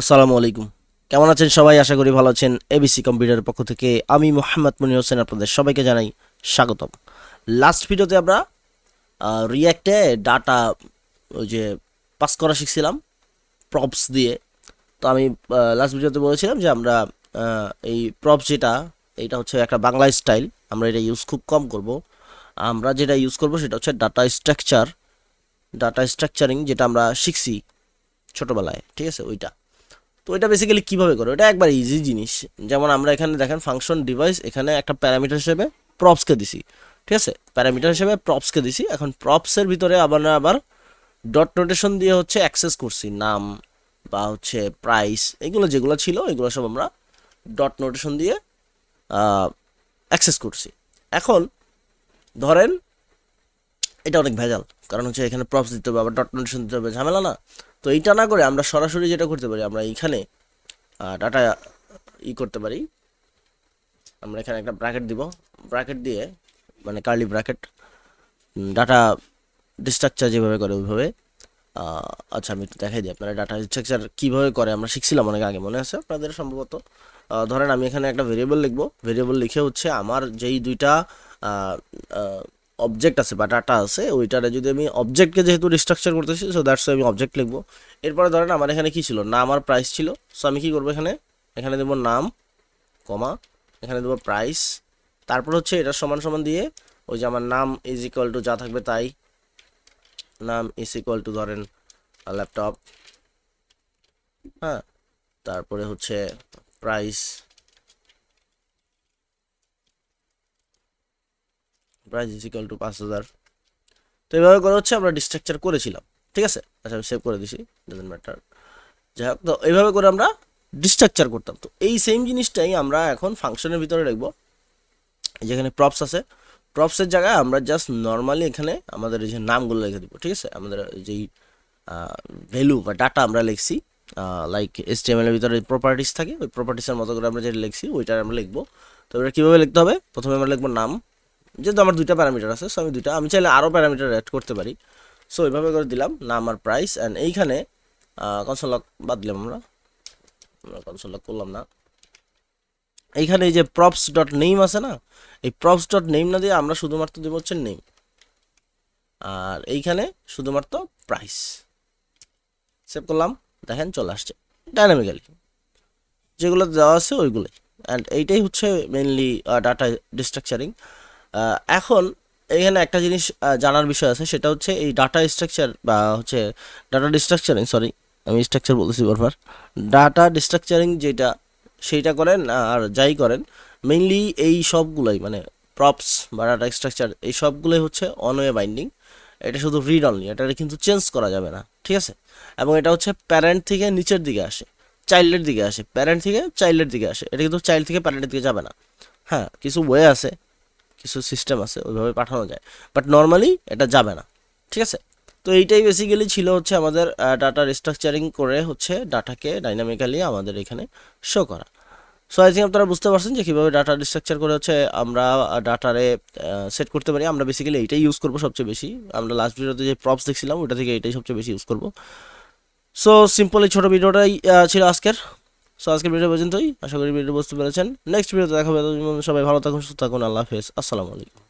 আসসালামু আলাইকুম। কেমন আছেন সবাই? আশা করি ভালো আছেন। এবিসি কম্পিউটারের পক্ষ থেকে আমি মোহাম্মদ মনির হোসেন আপনাদের সবাইকে জানাই স্বাগতম। লাস্ট ভিডিওতে আমরা রিয়াক্টে ডাটা ওই যে পাস করা শিখছিলাম প্রপস দিয়ে। তো আমি লাস্ট ভিডিওতে বলেছিলাম যে আমরা এই প্রপস যেটা, এটা হচ্ছে একটা বাংলা স্টাইল আমরা এটা ইউজ খুব কম করব। আমরা যেটা ইউজ করব সেটা হচ্ছে ডাটা স্ট্রাকচার ডাটা স্ট্রাকচারিং যেটা আমরা শিখছি ছোটোবেলায়, ঠিক আছে? ওইটা। তো এটা বেসিক্যালি কীভাবে করে এটা একবার ইজি জিনিস। যেমন আমরা এখানে দেখেন ফাংশন ডিভাইস এখানে একটা প্যারামিটার হিসেবে প্রপসকে দিছি। ঠিক আছে? প্যারামিটার হিসেবে প্রপসকে দিছি। এখন প্রপসের ভিতরে আবার না আবার ডট নোটেশন দিয়ে হচ্ছে অ্যাক্সেস করছি। নাম বা হচ্ছে প্রাইস এগুলো যেগুলো ছিল, এগুলো সব আমরা ডট নোটেশন দিয়ে অ্যাক্সেস করছি। এখন ধরেন, এটা অনেক ভেজাল। কারণ হচ্ছে এখানে প্রপস দিতে হবে, আবার ডট নোটেশন দিতে হবে, ঝামেলা না। তো এইটা না করে আমরা সরাসরি যেটা করতে পারি, আমরা এইখানে ডাটা ই করতে পারি। আমরা এখানে একটা ব্র্যাকেট দিব। ব্র্যাকেট দিয়ে মানে কার্লি ব্র্যাকেট ডাটা ডিস্ট্রাকচার যেভাবে করে ওইভাবে আচ্ছা আমি একটু দেখাই দিই আপনারা ডাটা স্ট্রাকচার কীভাবে করে, আমরা শিখছিলাম অনেক আগে, মনে আছে আপনাদের সম্ভবত? ধরেন আমি এখানে একটা ভেরিয়েবল লিখব। ভেরিয়েবল লিখে হচ্ছে আমার যেই দুইটা অবজেক্ট আছে বা ডাটা আছে, ওইটারে যদি আমি অবজেক্টকে যেহেতু রিস্ট্রাকচার করতেছি সো দ্যাটস আমি অবজেক্ট লিখব। এরপরে ধরেন আমার এখানে কি ছিল? নাম আর প্রাইস ছিল। সো আমি কি করব এখানে? এখানে দেবো নাম, কমা, এখানে দেবো প্রাইস তারপর হচ্ছে এটা সমান সমান দিয়ে ওই যে আমার নাম ইজ ইকুয়াল টু যা থাকবে তাই। নাম ইজ ইকুয়াল টু ধরেন ল্যাপটপ হ্যাঁ তারপরে হচ্ছে price price is equal to পাঁচ হাজার। তো এইভাবে করে হচ্ছে আমরা ডিস্ট্রাকচার করেছিলাম, ঠিক আছে? আচ্ছা আমি সেভ করে দিছি ডাজেন্ট ম্যাটার যাই হোক, তো এইভাবে করে আমরা ডিস্ট্রাকচার করতাম। তো এই সেম জিনিসটাই আমরা এখন ফাংশনের ভিতরে রাখব যেখানে প্রপস আছে প্রপসের জায়গায় আমরা জাস্ট নর্মালি এখানে আমাদের যে নামগুলো লিখে দিব, ঠিক আছে? আমাদের যেই ভ্যালু বা ডাটা আমরা লিখছি লাইক এস টি এম ভিতরে প্রপার্টিস থাকে, ওই প্রপার্টিসের মতো করে আমরা যেটা লিখছি ওইটা আমরা লিখব। তো ওটা কীভাবে লিখতে হবে? প্রথমে আমরা লিখব নাম যেহেতু আমার দুইটা প্যারামিটার আছে সো আমি দুইটা আমি চাইলে আরও প্যারামিটার অ্যাড করতে পারি। সো এইভাবে করে দিলাম, নাম আর প্রাইস অ্যান্ড এইখানে কনসোল লক বাদ দিলাম আমরা। আমরা কনসোল লক করলাম না। এইখানে এই যে প্রপস ডট নেম আছে না, এই প্রপস ডট নেম না দিয়ে আমরা শুধুমাত্র দেবো হচ্ছে নেম আর এইখানে শুধুমাত্র প্রাইস সেভ করলাম, দেখেন চলে আসছে ডাইনামিক্যালি যেগুলো দেওয়া আছে ওইগুলোই। অ্যান্ড এইটাই হচ্ছে মেনলি ডাটা ডিস্ট্রাকচারিং এখন এখানে একটা জিনিস জানার বিষয় আছে, সেটা হচ্ছে এই ডাটা স্ট্রাকচার বা হচ্ছে ডাটা ডিস্ট্রাকচারিং সরি আমি স্ট্রাকচার বলতেছি বারবার। ডাটা ডিস্ট্রাকচারিং যেটা, সেইটা করেন আর যাই করেন মেইনলি এই সবগুলোই মানে প্রপস বা ডাটা স্ট্রাকচার এই সবগুলোই হচ্ছে অনওয়ে বাইন্ডিং এটা শুধু রিড অনলি এটা কিন্তু চেঞ্জ করা যাবে না, ঠিক আছে? এবং এটা হচ্ছে প্যারেন্ট থেকে নিচের দিকে আসে চাইল্ডের দিকে আসে প্যারেন্ট থেকে চাইল্ডের দিকে আসে, এটা কিন্তু চাইল্ড থেকে প্যারেন্টের দিকে যাবে না। হ্যাঁ কিছু ওয়ে আছে কিছু সিস্টেম আছে, ওইভাবে পাঠানো যায়। বাট নর্মালি এটা যাবে না। ঠিক আছে? তো এইটাই বেসিক্যালি ছিল হচ্ছে আমাদের ডাটা রিস্ট্রাকচারিং করে হচ্ছে ডাটাকে ডাইনামিক্যালি আমাদের এখানে শো করা। সো আই থিঙ্ক আপনারা বুঝতে পারছেন যে কীভাবে ডাটা রিস্ট্রাকচার করে হচ্ছে আমরা ডাটারে সেট করতে পারি। আমরা বেসিক্যালি এইটাই ইউজ করব সবচেয়ে বেশি। আমরা লাস্ট ভিডিওতে যে প্রপস দেখছিলাম ওটা থেকে এটাই সবচেয়ে বেশি ইউজ করব। সো সিম্পল এই ছোটো ভিডিওটাই ছিল আজকের। সো আজকের ভিডিও পর্যন্তই। আশা করি ভিডিও বুঝতে পেরেছেন। নেক্সট ভিডিওতে দেখা হবে। সবাই ভালো থাকুন, সুস্থ থাকুন। আল্লাহ হাফেজ। আসসালামু আলাইকুম।